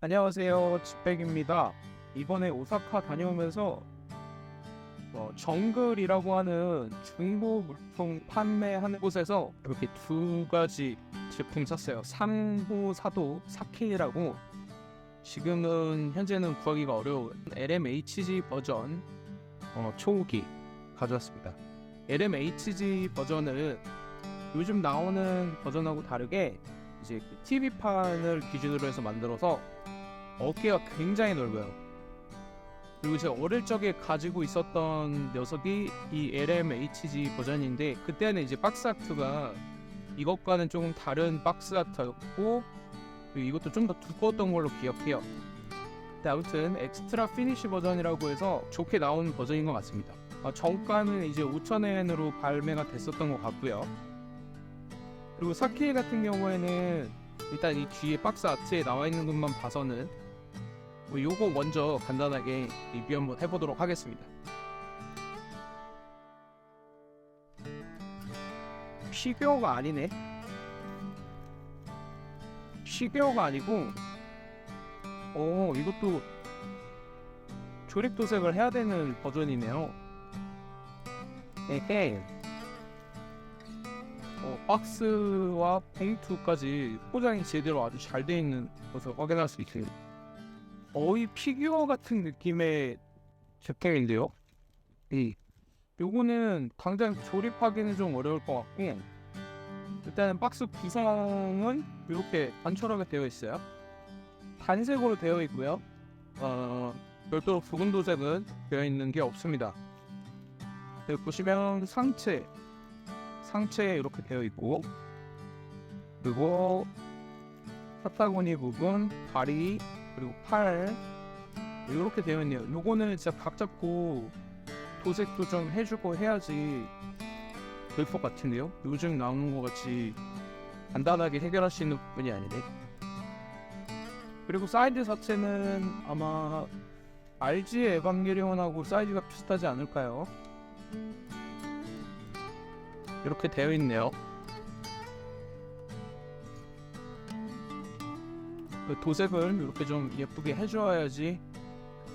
안녕하세요. 집백입니다. 이번에 오사카 다녀오면서 어, 정글이라고 하는 중고 물품 판매하는 곳에서 이렇게 두 가지 제품 샀어요. 3호, 4도, 4K라고 지금은 현재는 구하기가 어려운 LMHG 버전 어, 초기 가져왔습니다. LMHG 버전은 요즘 나오는 버전하고 다르게 이제 그 TV판을 기준으로 해서 만들어서 어깨가 굉장히 넓어요. 그리고 제가 어릴 적에 가지고 있었던 녀석이 이 LMHG 버전인데 그때는 이제 박스 아트가 이것과는 조금 다른 박스 아트였고 이것도 좀 더 두꺼웠던 걸로 기억해요. 아무튼 엑스트라 피니쉬 버전이라고 해서 좋게 나온 버전인 것 같습니다. 아, 정가는 이제 5,000엔으로 발매가 됐었던 것 같고요. 그리고 사케 같은 경우에는 일단 이 뒤에 박스 아트에 나와 있는 것만 봐서는 뭐 요거 먼저 간단하게 리뷰 한번 해보도록 하겠습니다. 피규어가 아니네. 피규어가 아니고, 어 이것도 조립 도색을 해야 되는 버전이네요. 에헤. 어, 박스와 봉투까지 포장이 제대로 아주 잘 돼 있는 것을 확인할 수 있습니다. 거의 피규어 같은 느낌의 제품인데요. 이 요거는 당장 조립하기는 좀 어려울 것 같고 일단은 박스 구성은 이렇게 단촐하게 되어 있어요. 단색으로 되어 있고요. 어, 별도로 붉은 도색은 되어 있는 게 없습니다. 여기 보시면 상체 상체에 이렇게 되어 있고 그리고 사타구니 부분, 다리 그리고 팔 이렇게 되어 있네요. 요거는 진짜 각 잡고 도색도 좀 해주고 해야지 될 것 같은데요. 요즘 나오는 것 같이 간단하게 해결할 수 있는 부분이 아니네. 그리고 사이즈 자체는 아마 RG 에반게리온하고 사이즈가 비슷하지 않을까요? 이렇게 되어 있네요. 그 도색을 이렇게 좀 예쁘게 해줘야지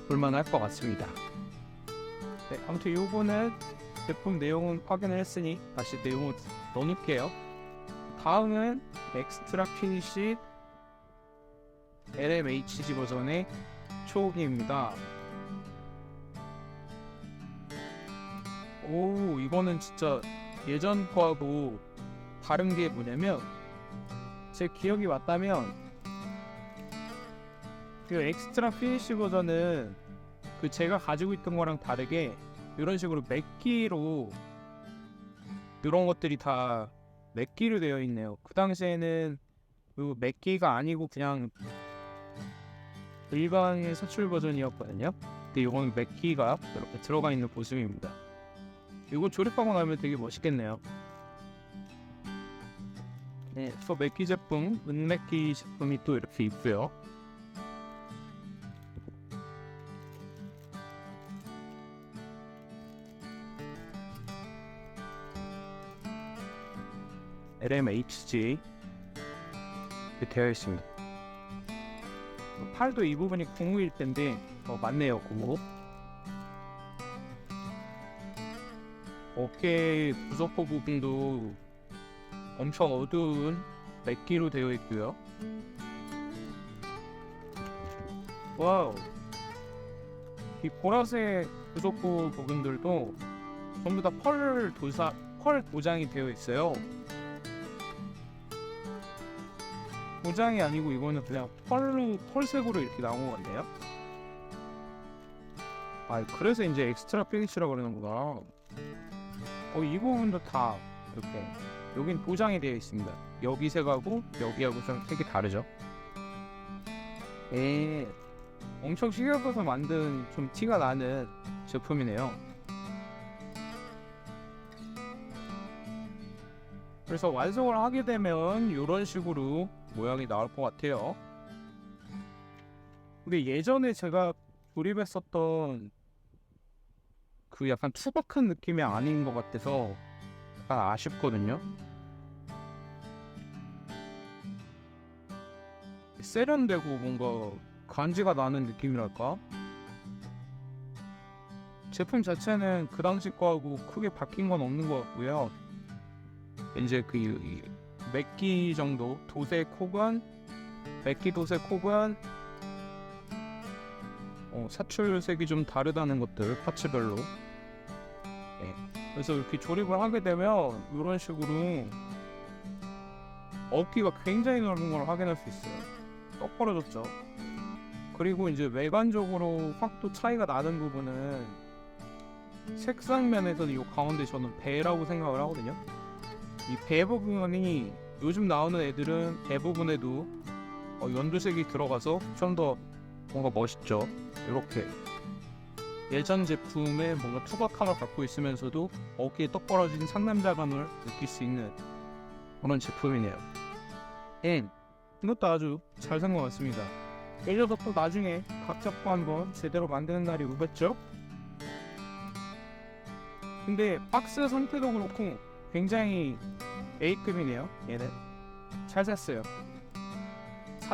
볼만할 것 같습니다. 네, 아무튼 요거는 제품 내용은 확인을 했으니 다시 내용을 넣어놓을게요. 다음은 엑스트라 피니시 LMHG 버전의 초기입니다. 오 이거는 진짜 예전 거하고 다른 게 뭐냐면 제 기억이 맞다면 그 엑스트라 피니시 버전은 그 제가 가지고 있던 거랑 다르게 이런 식으로 맥기로 이런 것들이 다 맥기로 되어 있네요. 그 당시에는 그 맥기가 아니고 그냥 일반의 서출 버전이었거든요. 근데 이건 맥기가 이렇게 들어가 있는 모습입니다. 이거 조립하고 나면 되게 멋있겠네요. 네, 또 맥기 제품, 은맥기 제품이 또 이렇게 있고요. LMHG 되어 있습니다. 팔도 이 부분이 고무일 텐데 어, 맞네요 고무. 어깨 부속포 부분도 엄청 어두운 맥기로 되어 있고요. 와우. 이 보라색 부속포 부분들도 전부 다 펄 도사 펄 도장이 되어 있어요. 도장이 아니고 이거는 그냥 펄로 펄색으로 이렇게 나온 것 같네요. 아 그래서 이제 엑스트라 피니쉬라고 그러는구나. 어, 이 부분도 다 이렇게 여긴 도장이 되어 있습니다. 여기 색하고 여기하고 좀 색이 다르죠. 에 엄청 신경 써서 만든 좀 티가 나는 제품이네요. 그래서 완성을 하게 되면 이런 식으로 모양이 나올 것 같아요. 근데 예전에 제가 조립했었던 그 약간 투박한 느낌이 아닌 것 같아서 약간 아쉽거든요. 세련되고 뭔가 간지가 나는 느낌이랄까? 제품 자체는 그 당시 거하고 크게 바뀐 건 없는 것 같고요. 이제 그 이- 맥기 정도 도색 혹은 맥기 도색 혹은 어, 사출색이 좀 다르다는 것들 파츠별로. 예. 그래서 이렇게 조립을 하게 되면 이런 식으로 어깨가 굉장히 넓은 걸 확인할 수 있어요. 떡 벌어졌죠. 그리고 이제 외관적으로 확또 차이가 나는 부분은 색상 면에서는 이 가운데 저는 배라고 생각을 하거든요. 이 배 부분이 요즘 나오는 애들은 배 부분에도 어, 연두색이 들어가서 좀 더 뭔가 멋있죠. 이렇게 예전 제품의 뭔가 투박함을 갖고 있으면서도 어깨에 떡 벌어진 상남자감을 느낄 수 있는 그런 제품이네요. 예, 이것도 아주 잘 산 것 같습니다. 이 녀석도 나중에 각 잡고 한번 제대로 만드는 날이 오겠죠? 근데 박스 상태도 그렇고 굉장히 A급이네요. 얘는 잘 샀어요.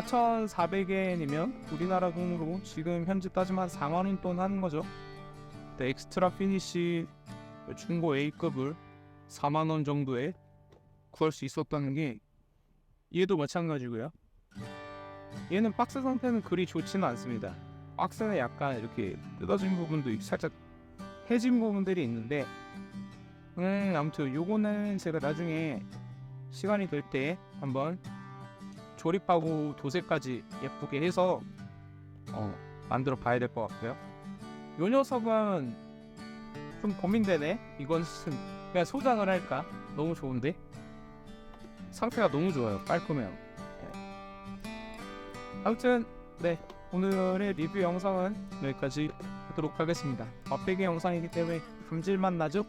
4,400엔이면 우리나라 돈으로 지금 현재 따지면 한 4만 원 돈 하는 거죠. 근데 엑스트라 피니시 중고 A급을 4만 원 정도에 구할 수 있었다는 게 얘도 마찬가지고요. 얘는 박스 상태는 그리 좋지는 않습니다. 박스는 약간 이렇게 뜯어진 부분도 있- 살짝 해진 부분들이 있는데 음 아무튼 요거는 제가 나중에 시간이 될 때 한번 조립하고 도색까지 예쁘게 해서 어, 만들어 봐야 될 것 같고요. 요 녀석은 좀 고민되네. 이건 그냥 소장을 할까? 너무 좋은데 상태가 너무 좋아요. 깔끔해요. 예. 아무튼 네 오늘의 리뷰 영상은 여기까지 하도록 하겠습니다. 맛배기 영상이기 때문에 감질만 나죠?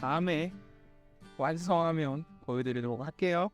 다음에 완성하면 보여드리도록 할게요.